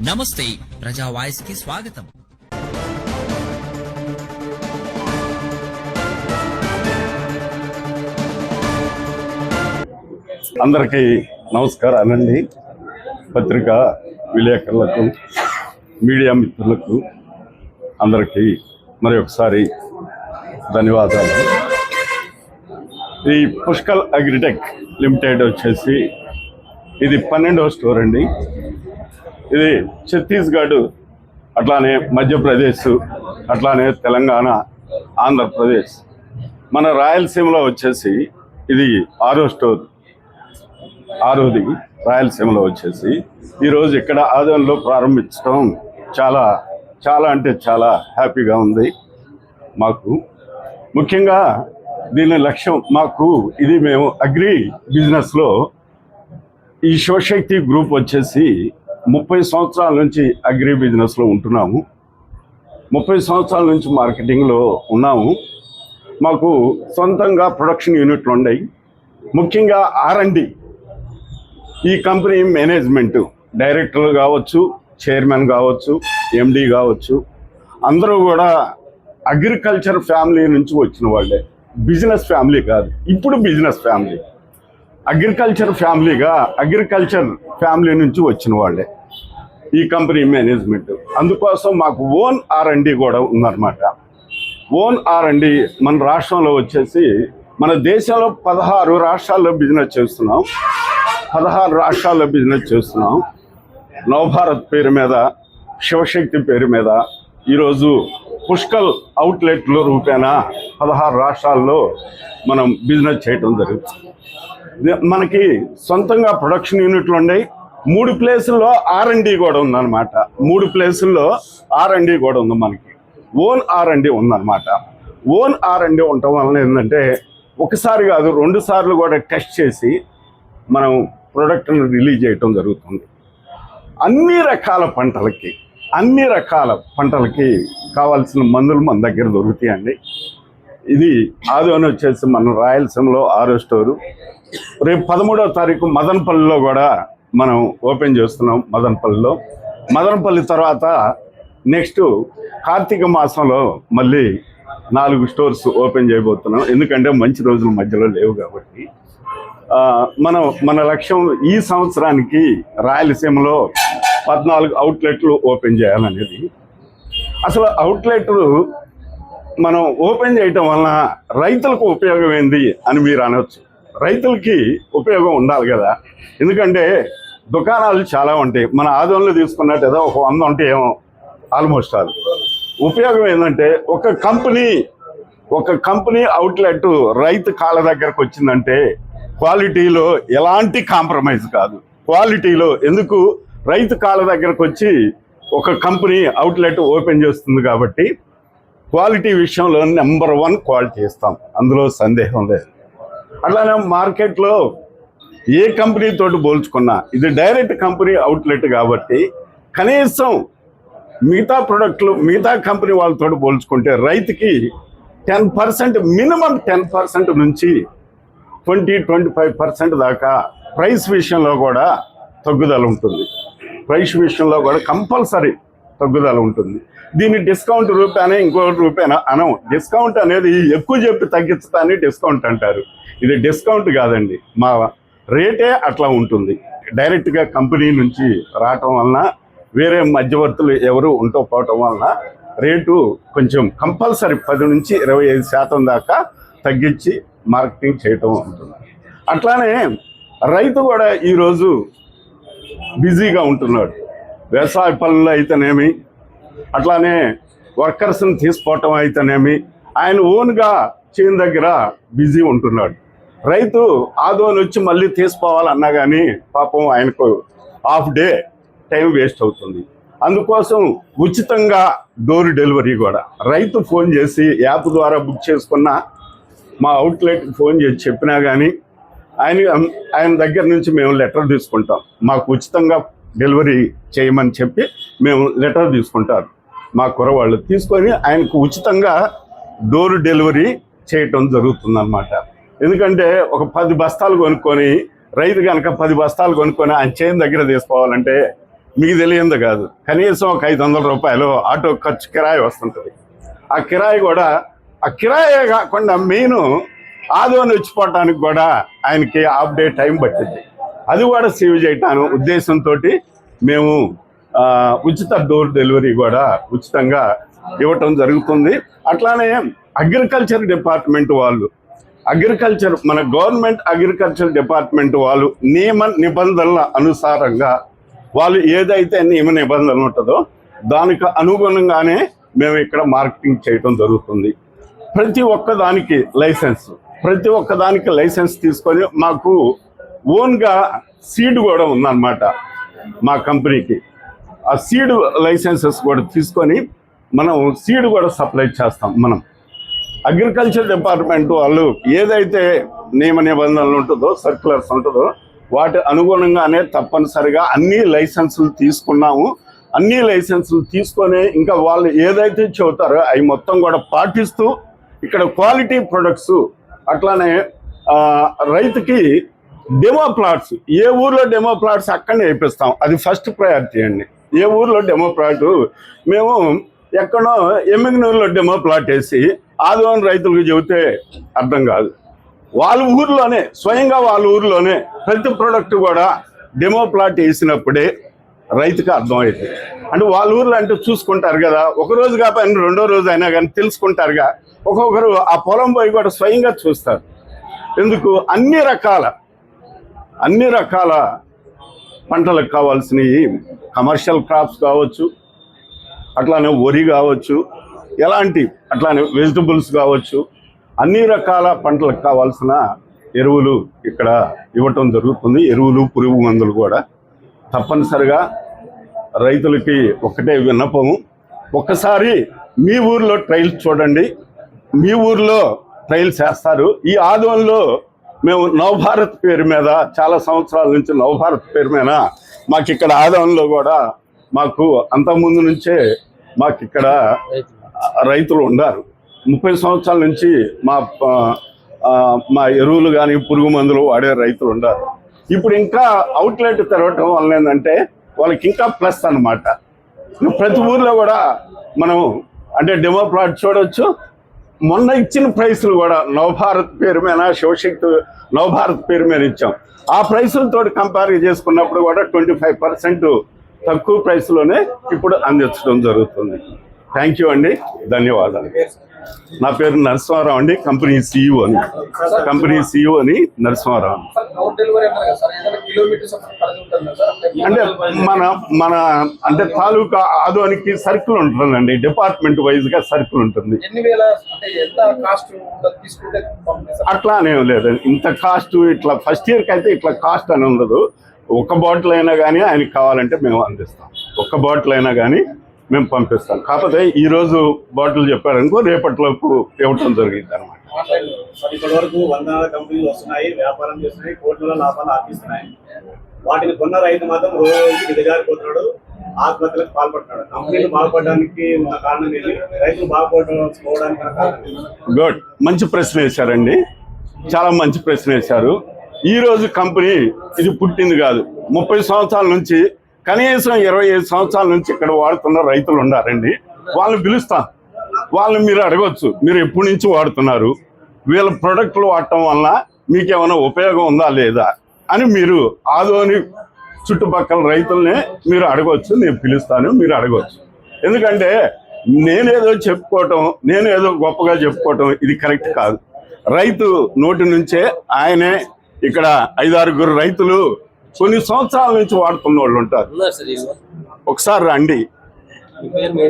నమస్తే ప్రజా వాయిస్కి స్వాగతం. అందరికీ నమస్కారాలండి. పత్రికా విలేకరులకు మీడియా మిత్రులకు అందరికీ మరి ఒకసారి ధన్యవాదాలు. ఈ పుష్కల్ అగ్రిటెక్ లిమిటెడ్ వచ్చేసి ఇది పన్నెండవ స్టోర్ అండి. ఇది ఛత్తీస్గఢ్ అట్లానే మధ్యప్రదేశ్ అట్లానే తెలంగాణ ఆంధ్రప్రదేశ్. మన రాయలసీమలో వచ్చేసి ఇది ఆరో స్టోర్. ఆరోది రాయలసీమలో వచ్చేసి ఈరోజు ఇక్కడ ఆదంలో ప్రారంభించడం చాలా చాలా అంటే చాలా హ్యాపీగా ఉంది మాకు. ముఖ్యంగా దీని లక్ష్యం మాకు ఇది మేము అగ్రి బిజినెస్లో ఈ శివశక్తి గ్రూప్ వచ్చేసి ముప్పై సంవత్సరాల నుంచి అగ్రి బిజినెస్లో ఉంటున్నాము. ముప్పై సంవత్సరాల నుంచి మార్కెటింగ్లో ఉన్నాము. మాకు సొంతంగా ప్రొడక్షన్ యూనిట్లు ఉన్నాయి. ముఖ్యంగా ఆర్ఎండి ఈ కంపెనీ మేనేజ్మెంట్ డైరెక్టర్లు కావచ్చు చైర్మన్ కావచ్చు ఎండి కావచ్చు అందరూ కూడా అగ్రికల్చర్ ఫ్యామిలీ నుంచి వచ్చిన వాళ్ళే. బిజినెస్ ఫ్యామిలీ కాదు ఇప్పుడు బిజినెస్ ఫ్యామిలీ. అగ్రికల్చర్ ఫ్యామిలీగా అగ్రికల్చర్ ఫ్యామిలీ నుంచి వచ్చిన వాళ్ళే ఈ కంపెనీ మేనేజ్మెంట్. అందుకోసం మాకు ఓన్ ఆర్ అండి కూడా ఉందన్నమాట. ఓన్ ఆర్ అండి మన రాష్ట్రంలో వచ్చేసి మన దేశంలో పదహారు రాష్ట్రాల్లో బిజినెస్ చేస్తున్నాం. పదహారు రాష్ట్రాల్లో బిజినెస్ చేస్తున్నాం. నవభారత్ పేరు మీద శివశక్తి పేరు మీద ఈరోజు పుష్కల్ అవుట్లెట్ల రూపేణా పదహారు రాష్ట్రాల్లో మనం బిజినెస్ చేయడం జరుగుతుంది. మనకి సొంతంగా ప్రొడక్షన్ యూనిట్లు ఉన్నాయి. మూడు ప్లేసుల్లో ఆర్ అండ్ డి కూడా ఉందన్నమాట. మూడు ప్లేసుల్లో ఆర్ అండ్ డి కూడా ఉంది మనకి. ఓన్ ఆర్ అండ్ డి ఉందన్నమాట. ఓన్ ఆర్ అండ్ డి ఉండటం వలన ఏంటంటే ఒకసారి కాదు రెండు సార్లు కూడా టెస్ట్ చేసి మనం ప్రొడక్ట్ని రిలీజ్ చేయటం జరుగుతుంది. అన్ని రకాల పంటలకి అన్ని రకాల పంటలకి కావాల్సిన మందులు మన దగ్గర దొరుకుతాయండి. ఇది ఆదోని వచ్చేసి మన రాయలసీమలో ఆరో స్టోరు. రేపు పదమూడవ తారీఖు మదనపల్లిలో కూడా మనం ఓపెన్ చేస్తున్నాం మదనపల్లిలో. మదనపల్లి తర్వాత నెక్స్ట్ కార్తీక మాసంలో మళ్ళీ నాలుగు స్టోర్స్ ఓపెన్ చేయబోతున్నాం. ఎందుకంటే మంచి రోజుల మధ్యలో లేవు కాబట్టి. మనం మన లక్ష్యం ఈ సంవత్సరానికి రాయలసీమలో పద్నాలుగు అవుట్లెట్లు ఓపెన్ చేయాలనేది. అసలు అవుట్లెట్లు మనం ఓపెన్ చేయటం వలన రైతులకు ఉపయోగం ఏంది అని మీరు అనవచ్చు రైతులకి ఉపయోగం ఉండాలి కదా. ఎందుకంటే దుకాణాలు చాలా ఉంటాయి. మన ఆదోళనలు తీసుకున్నట్టు ఏదో ఒక వంద ఉంటే ఏమో ఆల్మోస్ట్ ఆల్. ఉపయోగం ఏంటంటే ఒక కంపెనీ ఒక కంపెనీ అవుట్లెట్ రైతు కాళ్ళ దగ్గరకు వచ్చిందంటే క్వాలిటీలో ఎలాంటి కాంప్రమైజ్ కాదు. క్వాలిటీలో ఎందుకు? రైతు కాళ్ళ దగ్గరకు వచ్చి ఒక కంపెనీ అవుట్లెట్ ఓపెన్ చేస్తుంది కాబట్టి క్వాలిటీ విషయంలో నెంబర్ వన్ క్వాలిటీ ఇస్తాం. అందులో సందేహం లేదు. అట్లానే మార్కెట్లో ఏ కంపెనీ తోటి పోల్చుకున్నా ఇది డైరెక్ట్ కంపెనీ అవుట్లెట్ కాబట్టి కనీసం మిగతా ప్రొడక్ట్లు మిగతా కంపెనీ వాళ్ళతో పోల్చుకుంటే రైతుకి ten percent minimum ten percent నుంచి ట్వంటీ ట్వంటీ ఫైవ్ పర్సెంట్ దాకా ప్రైస్ విషయంలో కూడా తగ్గుదల ఉంటుంది. ప్రైస్ విషయంలో కూడా కంపల్సరీ తగ్గుదల ఉంటుంది. దీన్ని డిస్కౌంట్ రూపాయనే ఇంకో రూపాయన అనం డిస్కౌంట్ అనేది ఎక్కువ చెప్పి తగ్గించడాన్ని డిస్కౌంట్ అంటారు. ఇది డిస్కౌంట్ కాదండి. మా రేటే అట్లా ఉంటుంది. డైరెక్ట్గా కంపెనీ నుంచి రావటం వలన వేరే మధ్యవర్తులు ఎవరు ఉండకపోవటం వలన రేటు కొంచెం కంపల్సరీ పది నుంచి ఇరవై ఐదు శాతం దాకా తగ్గించి మార్కెటింగ్ చేయటం ఉంటుంది. అట్లానే రైతు కూడా ఈరోజు బిజీగా ఉంటున్నాడు. వ్యవసాయ పనులు అయితేనేమి అట్లానే వర్కర్స్ని తీసుకోవటం అయితేనేమి ఆయన ఓన్గా చేను దగ్గర బిజీ ఉంటున్నాడు. రైతు ఆదోని వచ్చి మళ్ళీ తీసుకోవాలన్నా కానీ పాపం ఆయనకు హాఫ్ డే టైం వేస్ట్ అవుతుంది. అందుకోసం ఉచితంగా డోర్ డెలివరీ కూడా. రైతు ఫోన్ చేసి యాప్ ద్వారా బుక్ చేసుకున్న మా అవుట్లెట్ ఫోన్ చేసి చెప్పినా కానీ ఆయన ఆయన దగ్గర నుంచి మేము లెటర్ తీసుకుంటాం. మాకు ఉచితంగా డెలివరీ చేయమని చెప్పి మేము లెటర్ తీసుకుంటారు. మా కురవాళ్ళు తీసుకొని ఆయనకు ఉచితంగా డోర్ డెలివరీ చేయటం జరుగుతుందన్నమాట. ఎందుకంటే ఒక పది బస్తాలు కొనుక్కొని రైతు కనుక పది బస్తాలు కొనుక్కొని ఆయన చేను దగ్గర తీసుకోవాలంటే మీకు తెలియంది కాదు. కనీసం ఒక ఐదు వందల రూపాయలు ఆటో ఖర్చు కిరాయి వస్తుంటుంది. ఆ కిరాయి కూడా ఆ కిరాయే కాకుండా మెయిన్ ఆదోని వచ్చిపోవటానికి కూడా ఆయనకి హాఫ్ డే టైం పట్టింది. అది కూడా సేవ్ చేయటాను ఉద్దేశంతో మేము ఉచిత డోర్ డెలివరీ కూడా ఉచితంగా ఇవ్వటం జరుగుతుంది. అట్లానే అగ్రికల్చర్ డిపార్ట్మెంట్ వాళ్ళు అగ్రికల్చర్ మన గవర్నమెంట్ అగ్రికల్చర్ డిపార్ట్మెంట్ వాళ్ళు నియమ నిబంధనల అనుసారంగా వాళ్ళు ఏదైతే నియమ నిబంధనలు ఉంటుందో దానికి అనుగుణంగానే మేము ఇక్కడ మార్కెటింగ్ చేయటం జరుగుతుంది. ప్రతి ఒక్కదానికి లైసెన్స్ ప్రతి ఒక్కదానికి లైసెన్స్ తీసుకొని మాకు ఓన్గా సీడ్ కూడా ఉందన్నమాట మా కంపెనీకి. ఆ సీడ్ లైసెన్సెస్ కూడా తీసుకొని మనం సీడ్ కూడా సప్లై చేస్తాం మనం. అగ్రికల్చర్ డిపార్ట్మెంట్ వాళ్ళు ఏదైతే నియమ నిబంధనలు ఉంటుందో సర్క్యులర్స్ ఉంటుందో వాటి అనుగుణంగానే తప్పనిసరిగా అన్ని లైసెన్సులు తీసుకున్నాము. అన్ని లైసెన్సులు తీసుకొని ఇంకా వాళ్ళు ఏదైతే చెబుతారో అవి మొత్తం కూడా పాటిస్తూ ఇక్కడ క్వాలిటీ ప్రొడక్ట్స్ అట్లానే రైతుకి డెమో ప్లాట్స్ ఏ ఊర్లో డెమో ప్లాట్స్ అక్కడనే వేపిస్తాం. అది ఫస్ట్ ప్రయారిటీ అండి. ఏ ఊర్లో డెమో ప్లాట్ మేము ఎక్కడో ఎమ్మిగనూరులో డెమో ప్లాట్ వేసి ఆదివారం రైతులకు చెబితే అర్థం కాదు. వాళ్ళ ఊర్లోనే స్వయంగా వాళ్ళ ఊర్లోనే ప్రతి ప్రోడక్ట్ కూడా డెమో ప్లాట్ వేసినప్పుడే రైతుకి అర్థమవుతుంది అంటే వాళ్ళ ఊర్లో అంటే చూసుకుంటారు కదా ఒక రోజు కాకపోయినా రెండో రోజు అయినా కానీ తెలుసుకుంటారుగా ఒక్కొక్కరు ఆ పొలం పోయి కూడా స్వయంగా చూస్తారు. ఎందుకు? అన్ని రకాల అన్ని రకాల పంటలకు కావాల్సినవి కమర్షియల్ క్రాప్స్ కావచ్చు అట్లానే వరి కావచ్చు ఎలాంటి అట్లానే వెజిటబుల్స్ కావచ్చు అన్ని రకాల పంటలకు కావాల్సిన ఎరువులు ఇక్కడ ఇవ్వటం జరుగుతుంది. ఎరువులు పురుగు మందులు కూడా తప్పనిసరిగా రైతులకి ఒక్కటే విన్నపము ఒక్కసారి మీ ఊర్లో ట్రైల్స్ చూడండి. మీ ఊర్లో ట్రైల్స్ చేస్తారు. ఈ ఆదంలో మేము నవభారత్ పేరు మీద చాలా సంవత్సరాల నుంచి నవభారత్ పేరు మీద మాకు ఇక్కడ ఆదవంలో కూడా మాకు అంతకుముందు నుంచే మాకు ఇక్కడ రైతులు ఉన్నారు ముప్పై సంవత్సరాల నుంచి మా మా ఎరువులు కానీ పురుగు మందులు వాడే రైతులు ఉన్నారు ఇప్పుడు ఇంకా అవుట్లెట్ తెరవటం వల్ల ఏంటంటే వాళ్ళకి ఇంకా ప్లస్ అన్నమాట. ప్రతి ఊర్లో కూడా మనం అంటే డెమో ప్లాట్ చూడవచ్చు మొన్న ఇచ్చిన ప్రైసులు కూడా నవభారత్ పేరు మీద శివశక్తి నవభారత్ పేరు మీద ఇచ్చాం. ఆ ప్రైసులతో కంపేర్ చేసుకున్నప్పుడు కూడా ట్వంటీ ఫైవ్ పర్సెంట్ తక్కువ ప్రైస్లోనే ఇప్పుడు అందించడం జరుగుతుంది. థ్యాంక్ యూ అండి. ధన్యవాదాలు. నా పేరు నరసింహారావు అండి. కంపెనీ సీఈఓ అని. కంపెనీ సీఈఓ అని నరసింహారావు. అంటే మన మన అంటే తాలూకా ఆదోనికి సర్కిల్ ఉంటుందండి. డిపార్ట్మెంట్ వైజ్గా సర్కిల్ ఉంటుంది. అట్లా అనేం లేదు. ఇంత కాస్ట్ ఇట్లా ఫస్ట్ ఇయర్కి అయితే ఇట్లా కాస్ట్ అని ఉండదు. ఒక బాటిల్ అయినా కానీ ఆయనకి కావాలంటే మేము అందిస్తాం. ఒక్క బాటిల్ అయినా కానీ మేము పంపిస్తాం. కాకపోతే ఈ రోజు బాటిల్ చెప్పారనుకో రేపటిలోపు ఇవ్వటం జరిగింది అనమాట వరకు వందల కంపెనీలు వస్తున్నాయి వ్యాపారం చేస్తున్నాయి కోట్ల లాభాలు ఆర్జిస్తున్నాయి. వాటిని కొన్న రైతు మాత్రం రోజు దిగజారిపోతున్నాడు ఆత్మహత్యలకు పాల్పడుతున్నాడు. కంపెనీలు బాగుపడడానికి ఉన్న కారణం ఏంటి రైతులు బాగుపడడానికి? గుడ్ మంచి ప్రశ్న వేశారండి. చాలా మంచి ప్రశ్న వేశారు. ఈ రోజు కంపెనీ ఇది పుట్టింది కాదు. ముప్పై సంవత్సరాల నుంచి కనీసం ఇరవై ఐదు సంవత్సరాల నుంచి ఇక్కడ వాడుతున్న రైతులు ఉన్నారండి. వాళ్ళని పిలుస్తాం. వాళ్ళని మీరు అడగవచ్చు మీరు ఎప్పటి నుంచి వాడుతున్నారు? వీళ్ళ ప్రొడక్ట్లు వాడటం వల్ల మీకేమైనా ఉపయోగం ఉందా లేదా అని మీరు ఆదోని చుట్టుపక్కల రైతుల్ని మీరు అడగవచ్చు నేను పిలుస్తాను. మీరు అడగవచ్చు ఎందుకంటే నేనేదో చెప్పుకోవటం నేనేదో గొప్పగా చెప్పుకోవటం ఇది కరెక్ట్ కాదు. రైతు నోటి నుంచే ఆయనే ఇక్కడ ఐదారుగురు రైతులు కొన్ని సంవత్సరాల నుంచి వాడుతున్న వాళ్ళు ఉంటారు. ఒకసారి రండి.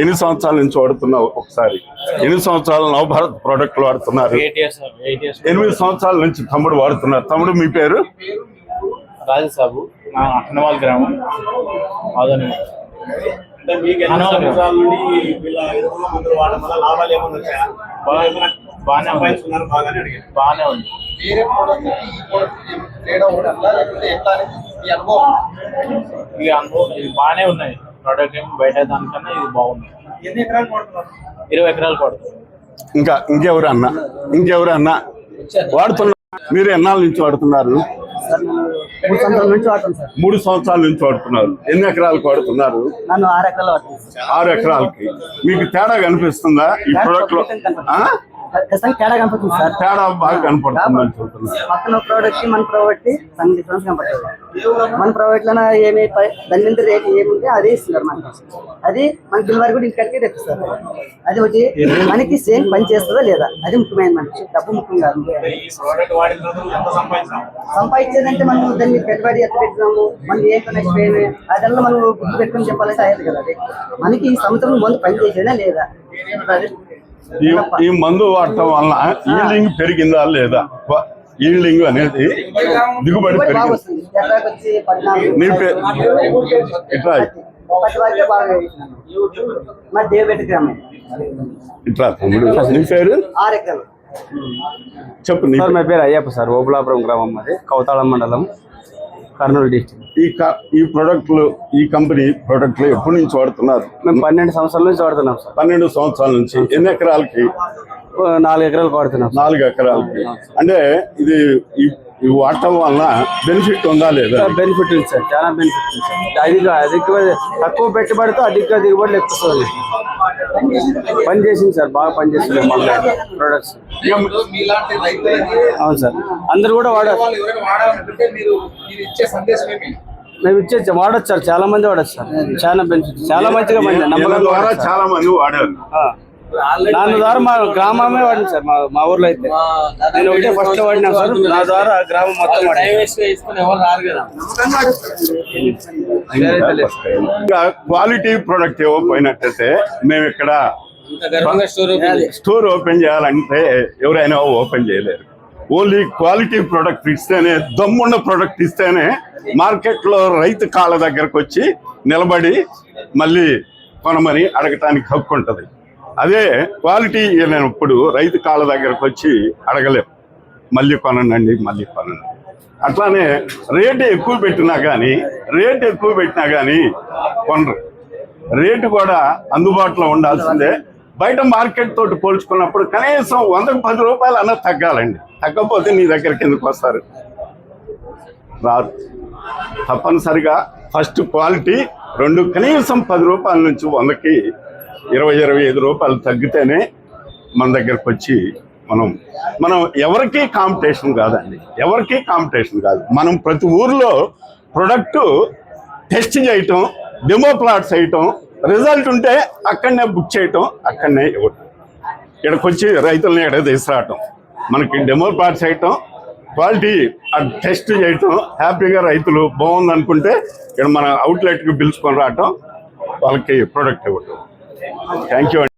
ఎన్ని సంవత్సరాల నుంచి వాడుతున్నావు? ఒకసారి. ఎన్ని సంవత్సరాలు నవభారత్ ప్రోడక్ట్లు వాడుతున్నారు? ఎనిమిది సంవత్సరాల నుంచి తమ్ముడు వాడుతున్నారు. తమ్ముడు మీ పేరు? రాజు సాబు. నా హనుమాల్ గ్రామం. అంటే మీకు ఎన్ని సంవత్సరాల నుండి వీళ్ళ ఎరువుల మందులు వాడడం వల్ల లాభాలు ఏమైనా వచ్చాయా? బాగా- బాగానే ఉంది. బాగానే వేరే ఈ తేడా మీ అనుభవం? ఇది బాగానే ఉన్నాయి. ప్రోడక్ట్ ఏం బయట దానికన్నా ఇది బాగుంది. ఎన్ని ఎకరాలు పడుతున్నారు ఇరవై ఎకరాలు పడుతుంది ఇంకా ఇంకెవరు అన్న? ఇంకెవరు అన్న? వాడుతున్నా మీరు ఎన్నాళ్ళ నుంచి వాడుతున్నారు? మూడు సంవత్సరాల నుంచి వాడుతాను సార్. మూడు సంవత్సరాల నుంచి వాడుతున్నారు. ఎన్ని ఎకరాలకు వాడుతున్నారు? ఆరు ఎకరాలు ఎకరాలకి. మీకు తేడా కనిపిస్తుందా? ఈ ప్రొడక్ట్లో ఆ? ఖచ్చితంగా తేడా కనపడుతుంది సార్. తేడా బాగా చెబుతున్నారు పక్కన ప్రోడక్ట్ మన ప్రోడక్ట్ సమ్ డిఫరెన్స్ కనపడుతుంది. మన ప్రోడక్ట్లో ఏమి పై- దాని మీద రేట్ ఏముంటే అదే ఇస్తున్నారు మనకి. అది మన డెలివరీ కూడా ఇంటికి తెప్పిస్తారు. అది ఒకటి మనకి సేమ్ పని చేస్తుందా లేదా? అది ముఖ్యమైన మనకి. డబ్బు ముఖ్యం కాదు. సంపాదించేదంటే మనం దాన్ని పెట్టుబడి ఎక్కడ పెట్టినాము మనం ఏంటో నెక్స్ట్ ఏమి అదెల్లా మనం గుర్తు పెట్టుకుని చెప్పాలంటే అయ్యేది కదా అది. మనకి ఈ సంవత్సరం ముందు పని చేసేదా లేదా? ఈ ఈ మందు వాడటం వలన ఈల్డింగ్ పెరిగిందా లేదా? ఈల్డింగ్ అనేది దిగుబడి పెరిగింది. వచ్చి పద్నాలుగు. నీ ఇట్లా ఇట్లా తమ్ముడు. పేరు? చెప్పు నీ సార్ నా పేరు అయ్యప్ప సార్ ఓబులాపురం గ్రామం అది కౌతాళం మండలం కర్నూలు డిస్టిక్. ఈ క- ఈ ప్రొడక్ట్లు ఈ కంపెనీ ప్రొడక్ట్లు ఎప్పటి నుంచి వాడుతున్నారు? మేము పన్నెండు సంవత్సరాల నుంచి వాడుతున్నాం సార్. పన్నెండు సంవత్సరాల నుంచి ఎన్ని ఎకరాలకి? నాలుగు ఎకరాలు వాడుతున్నాం. నాలుగు ఎకరాలకి. అంటే ఇది ఈ వాడటం వలన బెనిఫిట్ ఉందా లేదా? బెనిఫిట్ ఉంది సార్ చాలా బెనిఫిట్ ఉంది సార్. అధిక అధిక తక్కువ పెట్టుబడితో అధిక దిగుబడులు పని చేసింది సార్ బాగా పని చేస్తుంది మన ప్రొడక్ట్స్ అవును సార్. అందరు కూడా వాడారు. మేము ఇచ్చే వాడచ్చు సార్ చాలా మంది వాడచ్చు సార్. చాలా బెనిఫిట్ చాలా మంచిగా ద్వారా. చాలా మంది వాడారు. దాని ద్వారా మా గ్రామమే వాడింది సార్ మా మా ఊర్లో అయితే. నేను ఒకటే ఫస్ట్ వాడినా సార్ నా ద్వారా గ్రామం మొత్తం క్వాలిటీ ప్రొడక్ట్ ఇవ్వకపోయినట్టయితే మేము ఇక్కడ స్టోర్ ఓపెన్ చేయాలంటే ఎవరైనా ఓపెన్ చేయలేరు. ఓన్లీ క్వాలిటీ ప్రొడక్ట్ ఇస్తేనే దమ్మున్న ప్రొడక్ట్ ఇస్తేనే మార్కెట్లో రైతు కాళ్ళ దగ్గరకు వచ్చి నిలబడి మళ్ళీ కొనమని అడగటానికి హక్కు ఉంటుంది. అదే క్వాలిటీ లేనప్పుడు రైతు కాళ్ళ దగ్గరకు వచ్చి అడగలేం. మళ్ళీ కొనండి మళ్ళీ కొనండి. అట్లానే రేటు ఎక్కువ పెట్టినా కానీ రేటు ఎక్కువ పెట్టినా కానీ కొనరు. రేటు కూడా అందుబాటులో ఉండాల్సిందే. బయట మార్కెట్ తోటి పోల్చుకున్నప్పుడు కనీసం వందకు పది రూపాయలు అన్న తగ్గాలండి. తగ్గకపోతే నీ దగ్గరికి ఎందుకు వస్తారు? రాదు. తప్పనిసరిగా ఫస్ట్ క్వాలిటీ రెండు కనీసం పది రూపాయల నుంచి వందకి ఇరవై ఇరవై ఐదు రూపాయలు తగ్గితేనే మన దగ్గరకు వచ్చి మనం మనం ఎవరికి కాంపిటీషన్ కాదండి. ఎవరికి కాంపిటీషన్ కాదు. మనం ప్రతి ఊర్లో ప్రొడక్ట్ టెస్ట్ చేయటం డెమో ప్లాట్స్ వేయటం రిజల్ట్ ఉంటే అక్కడనే బుక్ చేయటం అక్కడనే ఇవ్వటం. ఇక్కడికి వచ్చి రైతుల్ని ఇక్కడ తీసుకురావటం. మనకి డెమో ప్లాట్స్ వేయటం క్వాలిటీ టెస్ట్ చేయటం హ్యాపీగా రైతులు బాగుంది అనుకుంటే ఇక్కడ మన అవుట్లెట్కి పిలుచుకొని రావటం వాళ్ళకి ప్రొడక్ట్ ఇవ్వటం. Thank you